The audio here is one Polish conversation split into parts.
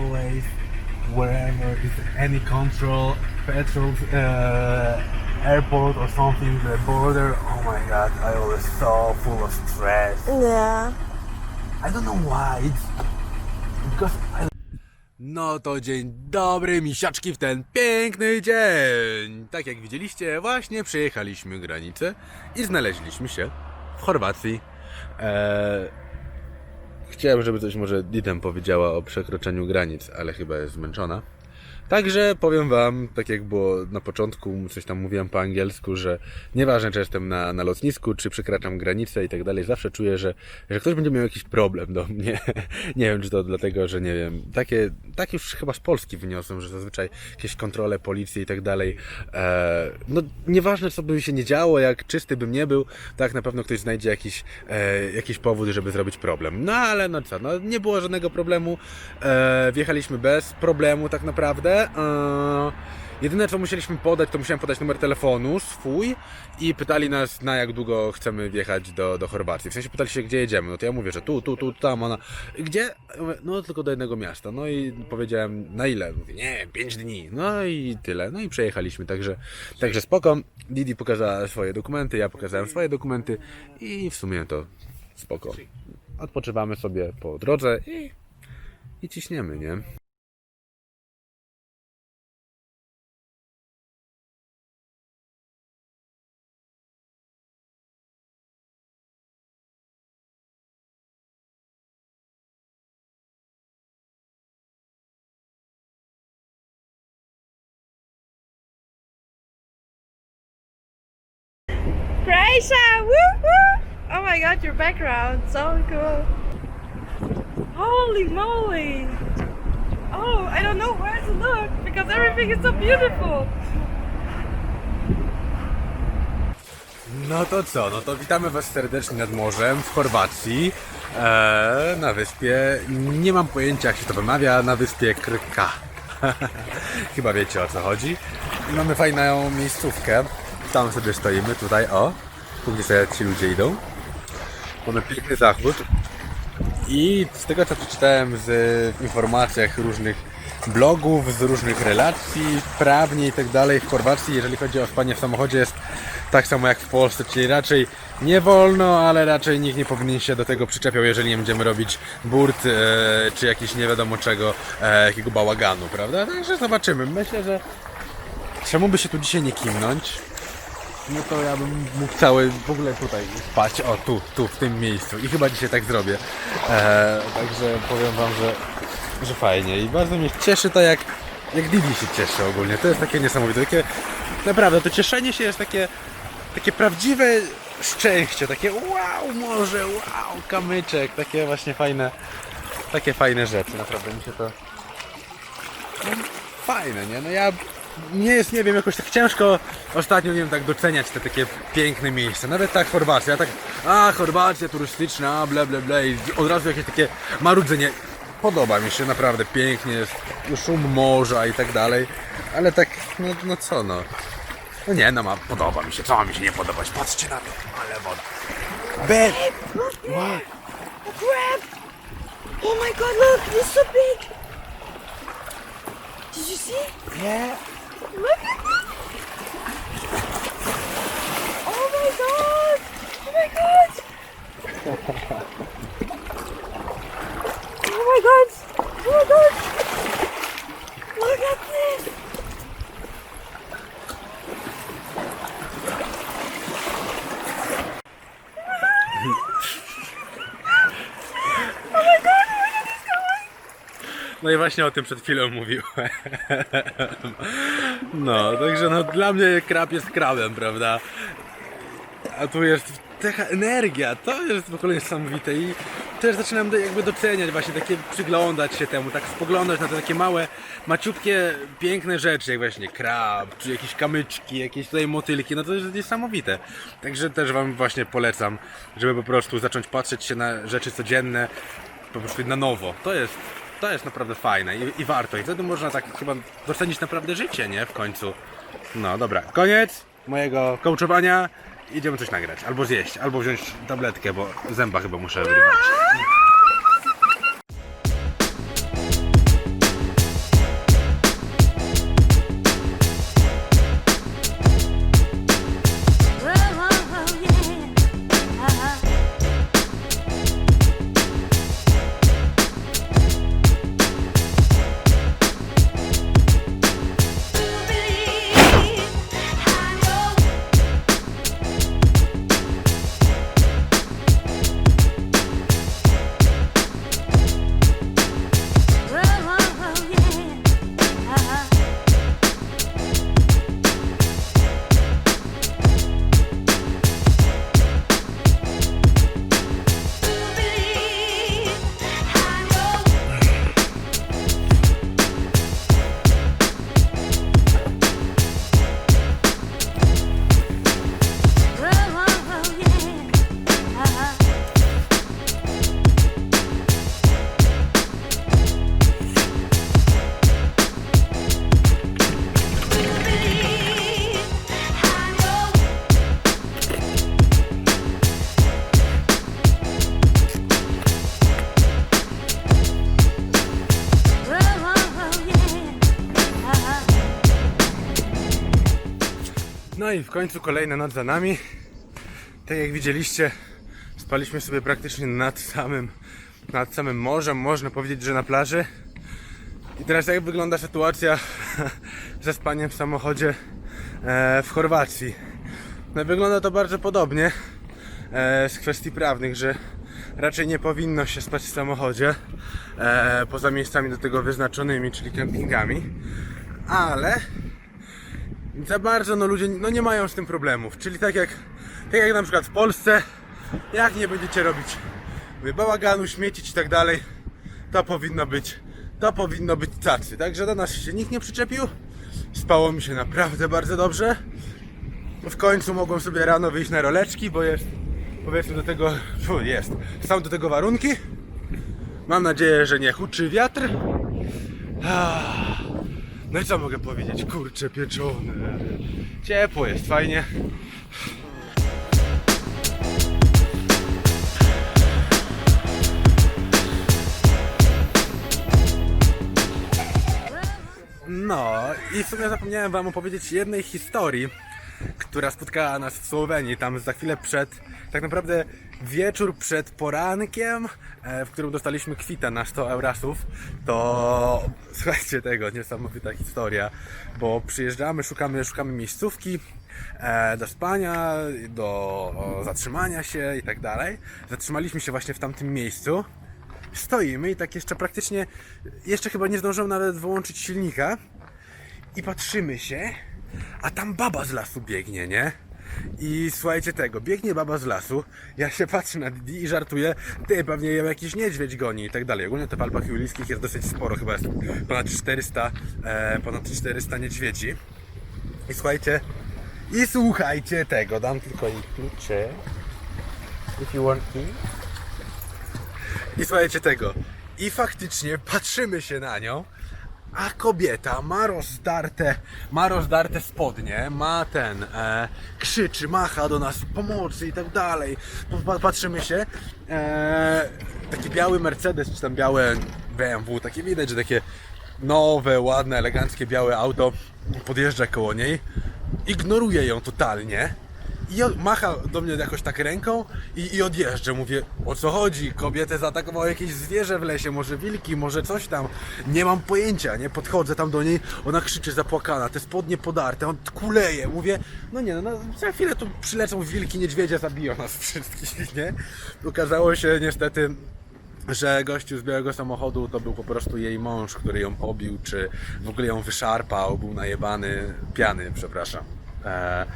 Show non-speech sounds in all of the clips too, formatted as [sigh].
always wherever is any control, petrol, uh, airport or something, the border. Oh my god, I always so full of stress. Yeah. I don't know why. It's because I no to dzień dobry, misiaczki w ten piękny dzień. Tak jak widzieliście, właśnie przejechaliśmy granicę i znaleźliśmy się w Chorwacji. Eee, chciałem, żeby coś może Didem powiedziała o przekroczeniu granic, ale chyba jest zmęczona. Także powiem Wam, tak jak było na początku, coś tam mówiłem po angielsku, że nieważne, czy jestem na, na lotnisku, czy przekraczam granicę i tak dalej, zawsze czuję, że, że ktoś będzie miał jakiś problem do mnie. [laughs] nie wiem, czy to dlatego, że nie wiem, takie, tak już chyba z Polski wyniosłem, że zazwyczaj jakieś kontrole policji i tak dalej. E, no, nieważne, co by się nie działo, jak czysty bym nie był, tak na pewno ktoś znajdzie jakiś, e, jakiś powód, żeby zrobić problem. No ale no co, no nie było żadnego problemu. E, wjechaliśmy bez problemu tak naprawdę. E, jedyne co musieliśmy podać, to musiałem podać numer telefonu swój i pytali nas na jak długo chcemy wjechać do, do Chorwacji. W sensie pytali się, gdzie jedziemy. No to ja mówię, że tu, tu, tu, tam, ona. Gdzie? No tylko do jednego miasta. No i powiedziałem, na ile? Mówię, nie wiem, 5 dni. No i tyle. No i przejechaliśmy, także, także spoko. Didi pokazała swoje dokumenty, ja pokazałem swoje dokumenty i w sumie to spoko. Odpoczywamy sobie po drodze i, i ciśniemy, nie? My god, your background, so cool. Holy moly! Oh, I don't know where to look because everything is so beautiful. No to co? No to witamy Was serdecznie nad morzem w Chorwacji, e, na wyspie. Nie mam pojęcia, jak się to wymawia, na wyspie Krka. [laughs] Chyba wiecie o co chodzi. Mamy fajną miejscówkę. Tam sobie stoimy, tutaj, o. Tu gdzie sobie ci ludzie idą. Mamy piękny zachód. I z tego co przeczytałem z informacjach różnych blogów, z różnych relacji, prawnie i tak dalej w Chorwacji, jeżeli chodzi o spanie w samochodzie jest tak samo jak w Polsce, czyli raczej nie wolno, ale raczej nikt nie powinien się do tego przyczepiał, jeżeli nie będziemy robić burt e, czy jakiś nie wiadomo czego, e, jakiego bałaganu, prawda? Także zobaczymy. Myślę, że czemu by się tu dzisiaj nie kimnąć? No to ja bym mógł cały w ogóle tutaj spać, o tu, tu, w tym miejscu i chyba dzisiaj tak zrobię. Eee, także powiem wam, że, że fajnie i bardzo mnie cieszy to jak, jak Didi się cieszy ogólnie. To jest takie niesamowite, takie naprawdę to cieszenie się jest takie, takie prawdziwe szczęście, takie wow może, wow kamyczek, takie właśnie fajne, takie fajne rzeczy, naprawdę mi się to no, fajne, nie? No ja nie jest, nie wiem, jakoś tak ciężko ostatnio, nie wiem, tak doceniać te takie piękne miejsca. Nawet tak Chorwacja, tak, a Chorwacja turystyczna, ble, ble, ble i od razu jakieś takie marudzenie. Podoba mi się, naprawdę pięknie jest, szum morza i tak dalej, ale tak, no, no co no. No nie, no ma, podoba mi się, co ma mi się nie podobać, patrzcie na to, ale woda. Bed! What? A crab! Oh my god, look, it's so big! Did you see? Yeah. Look at this! Oh my god! Oh my god! [laughs] Oh my god! Oh my god! No i właśnie o tym przed chwilą mówiłem. [laughs] No, także no dla mnie krab jest krabem, prawda? A tu jest taka energia, to jest w ogóle niesamowite i też zaczynam jakby doceniać właśnie takie, przyglądać się temu, tak spoglądać na te takie małe, maciutkie, piękne rzeczy, jak właśnie krab, czy jakieś kamyczki, jakieś tutaj motylki, no to jest niesamowite. Także też Wam właśnie polecam, żeby po prostu zacząć patrzeć się na rzeczy codzienne, po prostu na nowo. To jest, to jest naprawdę fajne i, i warto. I wtedy można tak chyba docenić naprawdę życie, nie? W końcu. No dobra, koniec mojego coachowania. Idziemy coś nagrać, albo zjeść, albo wziąć tabletkę, bo zęba chyba muszę wyrywać. W końcu kolejna noc za nami. Tak jak widzieliście, spaliśmy sobie praktycznie nad samym, nad samym morzem, można powiedzieć, że na plaży. I teraz jak wygląda sytuacja [laughs] ze spaniem w samochodzie e, w Chorwacji? No wygląda to bardzo podobnie e, z kwestii prawnych, że raczej nie powinno się spać w samochodzie e, poza miejscami do tego wyznaczonymi, czyli kempingami. Ale za bardzo no ludzie no nie mają z tym problemów. Czyli tak jak, tak jak na przykład w Polsce, jak nie będziecie robić mówię, bałaganu, śmiecić i tak dalej, to powinno być, to powinno być cacy. Także do nas się nikt nie przyczepił. Spało mi się naprawdę bardzo dobrze. W końcu mogłem sobie rano wyjść na roleczki, bo jest powiedzmy do tego, jest, są do tego warunki. Mam nadzieję, że nie huczy wiatr. Ah. No i co mogę powiedzieć? Kurcze pieczone. Ciepło jest, fajnie. No i w sumie zapomniałem wam opowiedzieć jednej historii, która spotkała nas w Słowenii, tam za chwilę przed, tak naprawdę wieczór przed porankiem, e, w którym dostaliśmy kwita na 100 eurasów, to słuchajcie tego, niesamowita historia, bo przyjeżdżamy, szukamy, szukamy miejscówki e, do spania, do zatrzymania się i tak dalej. Zatrzymaliśmy się właśnie w tamtym miejscu. Stoimy i tak jeszcze praktycznie, jeszcze chyba nie zdążyłem nawet wyłączyć silnika i patrzymy się, a tam baba z lasu biegnie, nie? I słuchajcie tego, biegnie baba z lasu, ja się patrzę na Didi i żartuję, ty pewnie ją jakiś niedźwiedź goni i tak dalej. Ogólnie to w Alpach Julijskich jest dosyć sporo, chyba jest ponad 400, e, ponad 400 niedźwiedzi. I słuchajcie, i słuchajcie tego, dam tylko jej klucze. If you want key. I słuchajcie tego. I faktycznie patrzymy się na nią, a kobieta ma rozdarte, ma rozdarte spodnie, ma ten, e, krzyczy, macha do nas pomocy i tak dalej. Pa- Patrzymy się, e, taki biały Mercedes, czy tam białe BMW, takie widać, że takie nowe, ładne, eleganckie, białe auto podjeżdża koło niej, ignoruje ją totalnie. I on macha do mnie jakoś tak ręką i, i odjeżdża. Mówię, o co chodzi? Kobietę zaatakowało jakieś zwierzę w lesie, może wilki, może coś tam. Nie mam pojęcia, nie? Podchodzę tam do niej, ona krzyczy zapłakana, te spodnie podarte, on kuleje. Mówię, no nie no, no za chwilę tu przylecą wilki, niedźwiedzie, zabiją nas wszystkich, [laughs] nie? Okazało się niestety, że gościu z białego samochodu to był po prostu jej mąż, który ją pobił, czy w ogóle ją wyszarpał, był najebany, piany, przepraszam. E,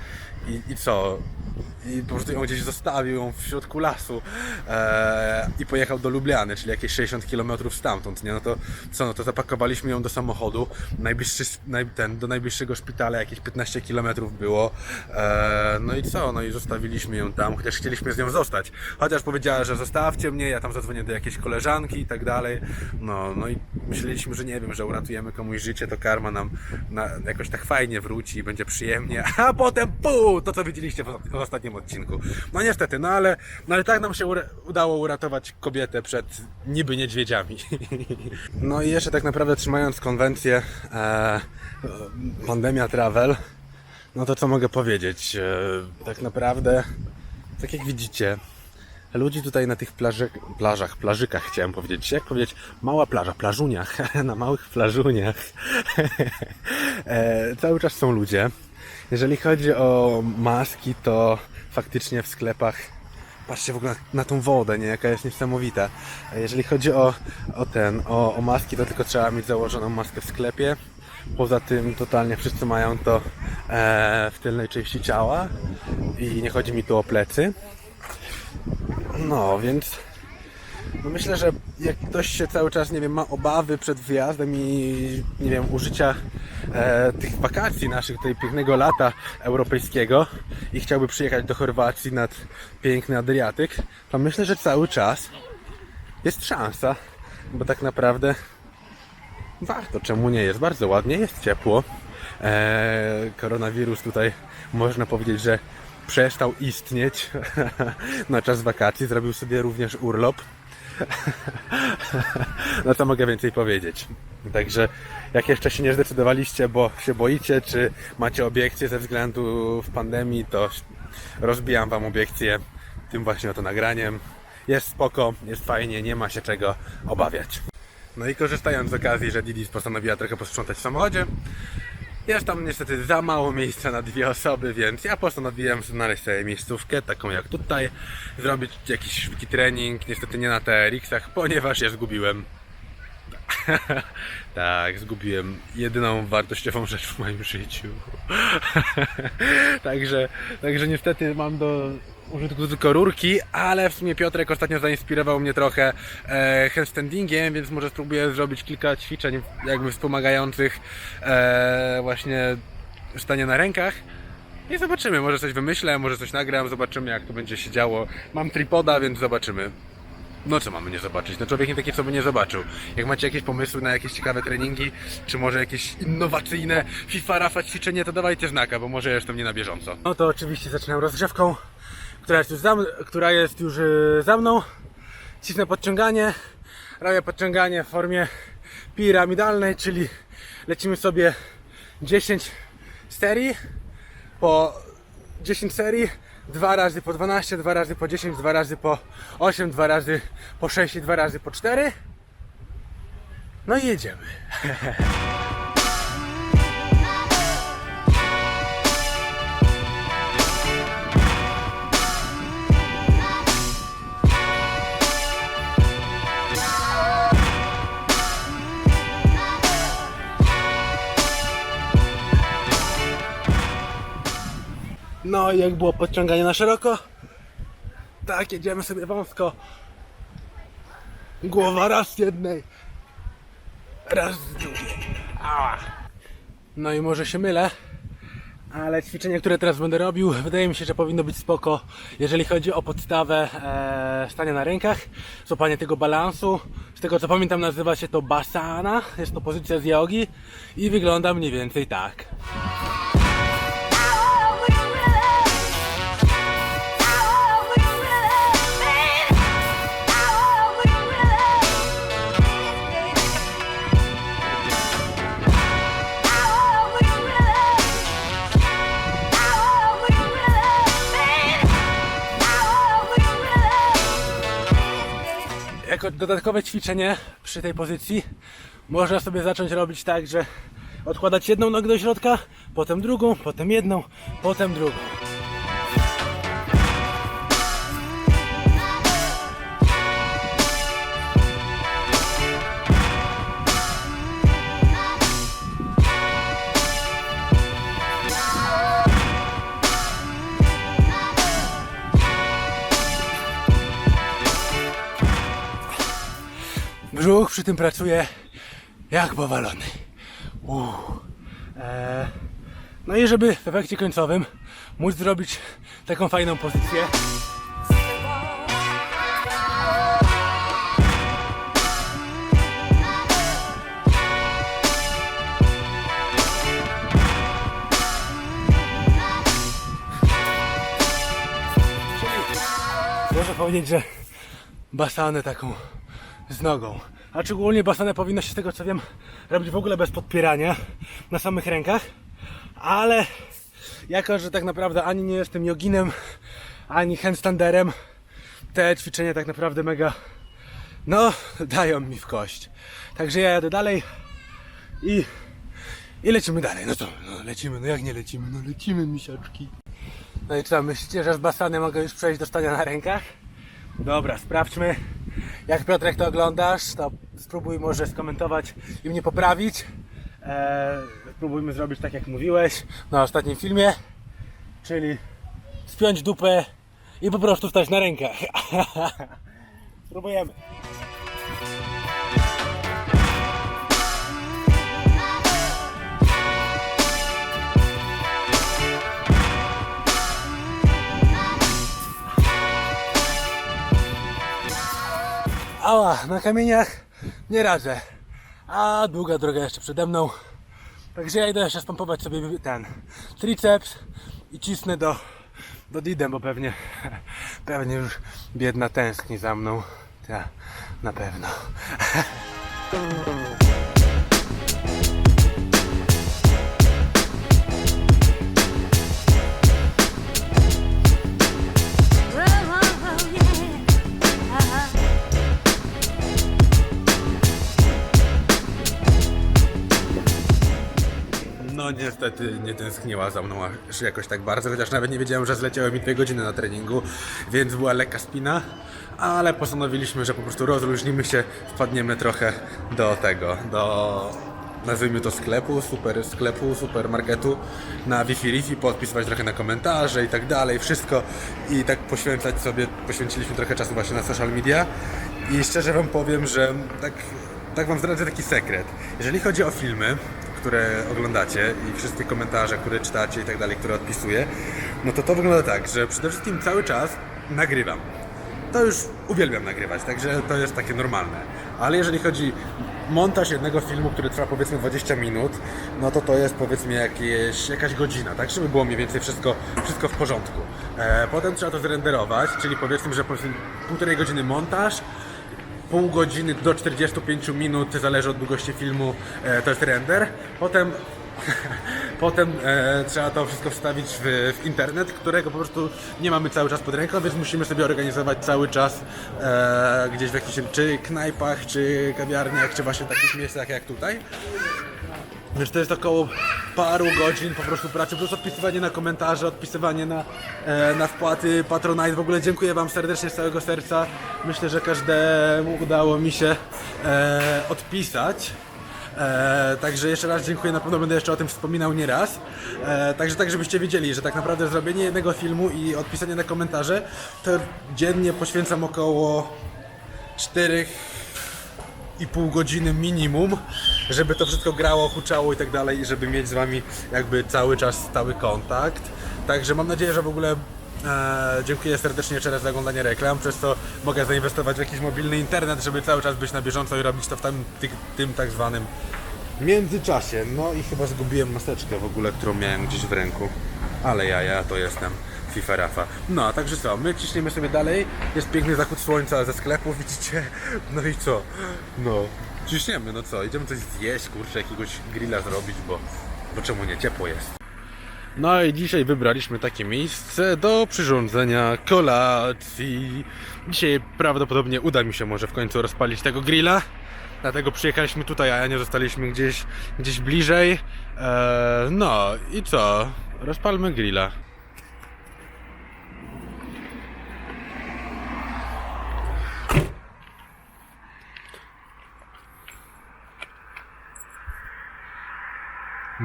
i, I co? I po prostu ją gdzieś zostawił ją w środku lasu e, i pojechał do Lubliany, czyli jakieś 60 km stamtąd, nie? No to co, no to zapakowaliśmy ją do samochodu, najbliższy, naj, ten, do najbliższego szpitala jakieś 15 km było, e, no i co, no i zostawiliśmy ją tam, chociaż chcieliśmy z nią zostać, chociaż powiedziała, że zostawcie mnie, ja tam zadzwonię do jakiejś koleżanki i tak dalej, no, no i myśleliśmy, że nie wiem, że uratujemy komuś życie, to karma nam na, jakoś tak fajnie wróci i będzie przyjemnie, [laughs] a potem pół, to co widzieliście w ostatnim odcinku. No niestety, no ale, no ale tak nam się udało uratować kobietę przed niby niedźwiedziami. [laughs] No i jeszcze tak naprawdę trzymając konwencję e, pandemia travel, no to co mogę powiedzieć? E, tak naprawdę, tak jak widzicie, ludzi tutaj na tych plaży, plażach, plażykach chciałem powiedzieć. Jak powiedzieć? Mała plaża, plażuniach, [laughs] na małych plażuniach. [laughs] e, cały czas są ludzie. Jeżeli chodzi o maski, to faktycznie w sklepach Patrzcie w ogóle na, na tą wodę, nie? Jaka jest niesamowita. Jeżeli chodzi o, o ten, o, o maski, to tylko trzeba mieć założoną maskę w sklepie. Poza tym totalnie wszyscy mają to e, w tylnej części ciała i nie chodzi mi tu o plecy. No, więc no myślę, że jak ktoś się cały czas, nie wiem, ma obawy przed wyjazdem i, nie wiem, użycia e, tych wakacji naszych, tej pięknego lata europejskiego i chciałby przyjechać do Chorwacji nad piękny Adriatyk, to myślę, że cały czas jest szansa, bo tak naprawdę warto, czemu nie jest, bardzo ładnie, jest ciepło. E, koronawirus tutaj można powiedzieć, że przestał istnieć [laughs] na czas wakacji, zrobił sobie również urlop. [laughs] no co mogę więcej powiedzieć. Także jak jeszcze się nie zdecydowaliście, bo się boicie, czy macie obiekcje ze względu w pandemii, to rozbijam wam obiekcje tym właśnie oto nagraniem. Jest spoko, jest fajnie, nie ma się czego obawiać. No i korzystając z okazji, że Didis postanowiła trochę posprzątać w samochodzie, jest tam niestety za mało miejsca na dwie osoby, więc ja postanowiłem znaleźć sobie miejscówkę, taką jak tutaj, zrobić jakiś szybki trening, niestety nie na TRX-ach, ponieważ je zgubiłem. [laughs] tak, zgubiłem jedyną wartościową rzecz w moim życiu. [laughs] także, także niestety mam do użytku tylko rurki, ale w sumie Piotrek ostatnio zainspirował mnie trochę e, handstandingiem, więc może spróbuję zrobić kilka ćwiczeń jakby wspomagających e, właśnie stanie na rękach. I zobaczymy, może coś wymyślę, może coś nagram, zobaczymy jak to będzie się działo. Mam tripoda, więc zobaczymy. No co mamy nie zobaczyć? No człowiek nie taki, co by nie zobaczył. Jak macie jakieś pomysły na jakieś ciekawe treningi, czy może jakieś innowacyjne FIFA Rafa ćwiczenie, to dawajcie znaka, bo może jestem nie na bieżąco. No to oczywiście zaczynam rozgrzewką, która jest już za, która jest już y, za mną. Cisnę podciąganie, robię podciąganie w formie piramidalnej, czyli lecimy sobie 10 serii po 10 serii, dwa razy po 12, dwa razy po 10, dwa razy po 8, dwa razy po 6 i dwa razy po 4. No i jedziemy. [laughs] No i jak było podciąganie na szeroko, tak jedziemy sobie wąsko. Głowa raz z jednej, raz z drugiej. No i może się mylę, ale ćwiczenie, które teraz będę robił, wydaje mi się, że powinno być spoko, jeżeli chodzi o podstawę e, stania na rękach, złapanie tego balansu. Z tego co pamiętam nazywa się to basana, jest to pozycja z jogi i wygląda mniej więcej tak. Dodatkowe ćwiczenie przy tej pozycji można sobie zacząć robić tak, że odkładać jedną nogę do środka, potem drugą, potem jedną, potem drugą. Brzuch przy tym pracuje jak powalony. Eee, no i żeby w efekcie końcowym móc zrobić taką fajną pozycję. Można powiedzieć, że basanę taką z nogą. A szczególnie basanę powinno się z tego co wiem robić w ogóle bez podpierania na samych rękach. Ale jako, że tak naprawdę ani nie jestem joginem, ani handstanderem, te ćwiczenia tak naprawdę mega no dają mi w kość. Także ja jadę dalej i, i lecimy dalej. No to no, lecimy, no jak nie lecimy? No lecimy misiaczki. No i co, myślicie, że z basany mogę już przejść do stania na rękach? Dobra, sprawdźmy. Jak Piotrek to oglądasz, to spróbuj może skomentować i mnie poprawić. Eee, spróbujmy zrobić tak jak mówiłeś na ostatnim filmie, czyli spiąć dupę i po prostu stać na rękach. [laughs] Spróbujemy. Ała, na kamieniach nie radzę. A długa droga jeszcze przede mną. Także ja idę jeszcze spompować sobie ten triceps i cisnę do, do Didem, bo pewnie, [laughs] pewnie już biedna tęskni za mną. Tak, na pewno. [laughs] No niestety nie tęskniła za mną aż jakoś tak bardzo, chociaż nawet nie wiedziałem, że zleciały mi dwie godziny na treningu, więc była lekka spina, ale postanowiliśmy, że po prostu rozluźnimy się, wpadniemy trochę do tego, do nazwijmy to sklepu, super sklepu, supermarketu na Wi-Fi Rifi, podpisywać trochę na komentarze i tak dalej, wszystko i tak poświęcać sobie, poświęciliśmy trochę czasu właśnie na social media i szczerze Wam powiem, że tak, tak Wam zdradzę taki sekret. Jeżeli chodzi o filmy, które oglądacie i wszystkie komentarze, które czytacie i tak dalej, które odpisuję, no to to wygląda tak, że przede wszystkim cały czas nagrywam. To już uwielbiam nagrywać, także to jest takie normalne. Ale jeżeli chodzi montaż jednego filmu, który trwa powiedzmy 20 minut, no to to jest powiedzmy jakieś, jakaś godzina, tak? Żeby było mniej więcej wszystko, wszystko w porządku. E, potem trzeba to zrenderować, czyli powiedzmy, że powiedzmy półtorej godziny montaż, pół godziny do 45 minut, zależy od długości filmu, e, to jest render. Potem, [laughs] potem e, trzeba to wszystko wstawić w, w internet, którego po prostu nie mamy cały czas pod ręką, więc musimy sobie organizować cały czas e, gdzieś w jakichś czy knajpach, czy kawiarniach, czy właśnie takich miejscach jak tutaj. Więc to jest około paru godzin po prostu pracy, plus odpisywanie na komentarze, odpisywanie na, e, na wpłaty Patronite. W ogóle dziękuję Wam serdecznie z całego serca. Myślę, że każdemu udało mi się e, odpisać. E, także jeszcze raz dziękuję, na pewno będę jeszcze o tym wspominał nieraz. E, także tak, żebyście wiedzieli, że tak naprawdę zrobienie jednego filmu i odpisanie na komentarze, to dziennie poświęcam około 4 i pół godziny minimum, żeby to wszystko grało, huczało i tak dalej i żeby mieć z wami jakby cały czas stały kontakt. Także mam nadzieję, że w ogóle e, dziękuję serdecznie jeszcze raz za oglądanie reklam, przez co mogę zainwestować w jakiś mobilny internet, żeby cały czas być na bieżąco i robić to w tam, ty, tym tak zwanym międzyczasie. No i chyba zgubiłem maseczkę w ogóle, którą miałem gdzieś w ręku. Ale ja, ja to jestem. FIFA Rafa. No, także co, my ciśniemy sobie dalej. Jest piękny zachód słońca ze sklepu, widzicie? No i co? No, ciśniemy, no co, idziemy coś zjeść, kurczę, jakiegoś grilla zrobić, bo, bo czemu nie, ciepło jest. No i dzisiaj wybraliśmy takie miejsce do przyrządzenia kolacji. Dzisiaj prawdopodobnie uda mi się może w końcu rozpalić tego grilla. Dlatego przyjechaliśmy tutaj, a nie zostaliśmy gdzieś, gdzieś bliżej. Eee, no i co? Rozpalmy grilla.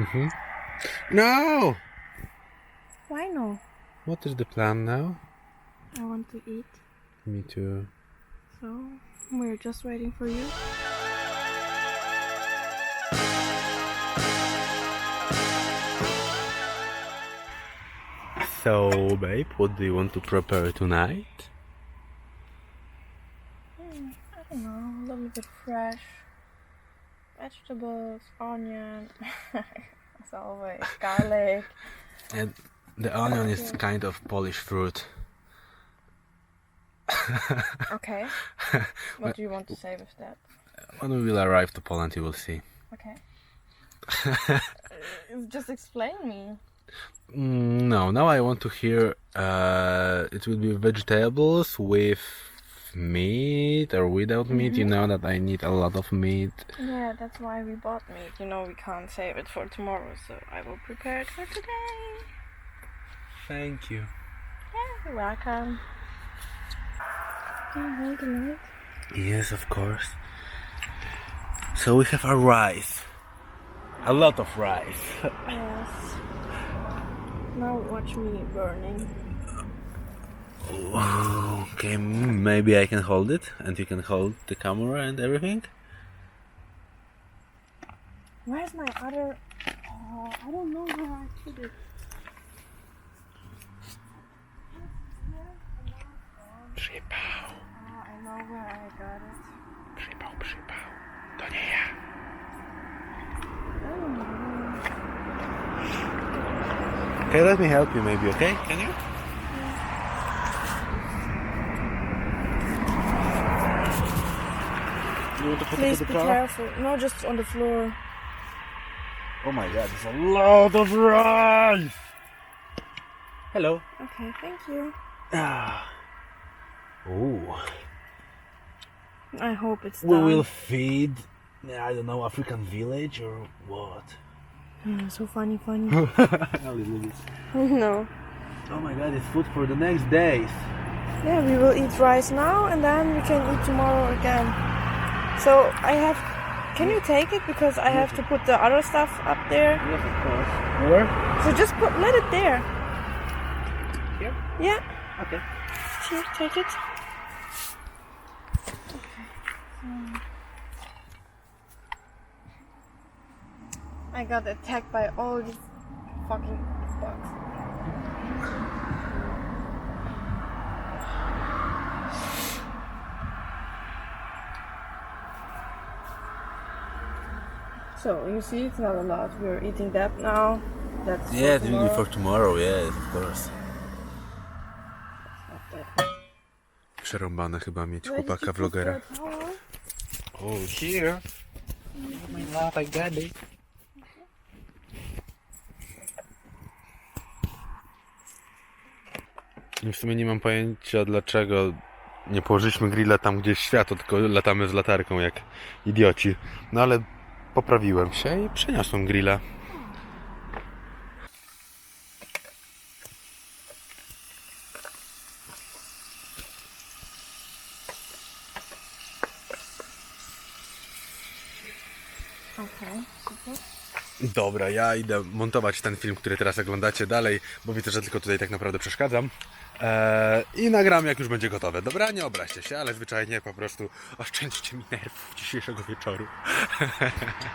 Mm-hmm. No! Why no? What is the plan now? I want to eat. Me too. So we're just waiting for you. So, babe, what do you want to prepare tonight? Hmm, I don't know, a little bit fresh. Vegetables, onion, [laughs] as always, garlic. And the onion is kind of Polish fruit. [laughs] Okay. [laughs] What do you want to say with that? When we will arrive to Poland, you will see. Okay. Uh, just explain me. Mm, no, now I want to hear. Uh, it will be vegetables with meat or without meat. You mm-hmm. know that I need a lot of meat. Yeah, that's why we bought meat. You know, we can't save it for tomorrow, so I will prepare it for today. Thank you. Yeah, you're welcome. Do you want the milk? Yes, of course. So we have our rice. A lot of rice. Yes. Now watch me burning. Okay, maybe I can hold it and you can hold the camera and everything. Where's my other? Oh, I don't know where I put it. Przypał, Oh, uh, I know where I got it. przypał, przypał. To nie ja. Okay, let me help you maybe, okay? Can you? You want to put Please be the car? careful. No, just on the floor. Oh my god, there's a lot of rice! Hello. Okay, thank you. Ah. Ooh. I hope it's We done. will feed, I don't know, African village or what? Mm, so funny, funny. A little bit. no. Oh my god, it's food for the next days. Yeah, we will eat rice now and then we can eat tomorrow again. So I have. Can you take it because I have to put the other stuff up there? Yes, of course. More? So just put let it there. Here? Yeah. Okay. Here, take it. I got attacked by all these fucking bugs. So you see, it's not a lot. We're eating that now. That's for Yeah, tomorrow. for tomorrow, yes, of course. Przerąbane chyba mieć chłopaka vlogera. Oh, here. My god, I got it. W sumie nie mam pojęcia dlaczego nie położyliśmy grilla tam gdzieś światło, tylko latamy z latarką jak idioci. No ale poprawiłem się i przeniosłem grilla. Dobra, ja idę montować ten film, który teraz oglądacie dalej, bo widzę, że tylko tutaj tak naprawdę przeszkadzam. Eee, I nagram jak już będzie gotowe. Dobra, nie obraźcie się, ale zwyczajnie po prostu oszczędźcie mi nerwów dzisiejszego wieczoru. [laughs]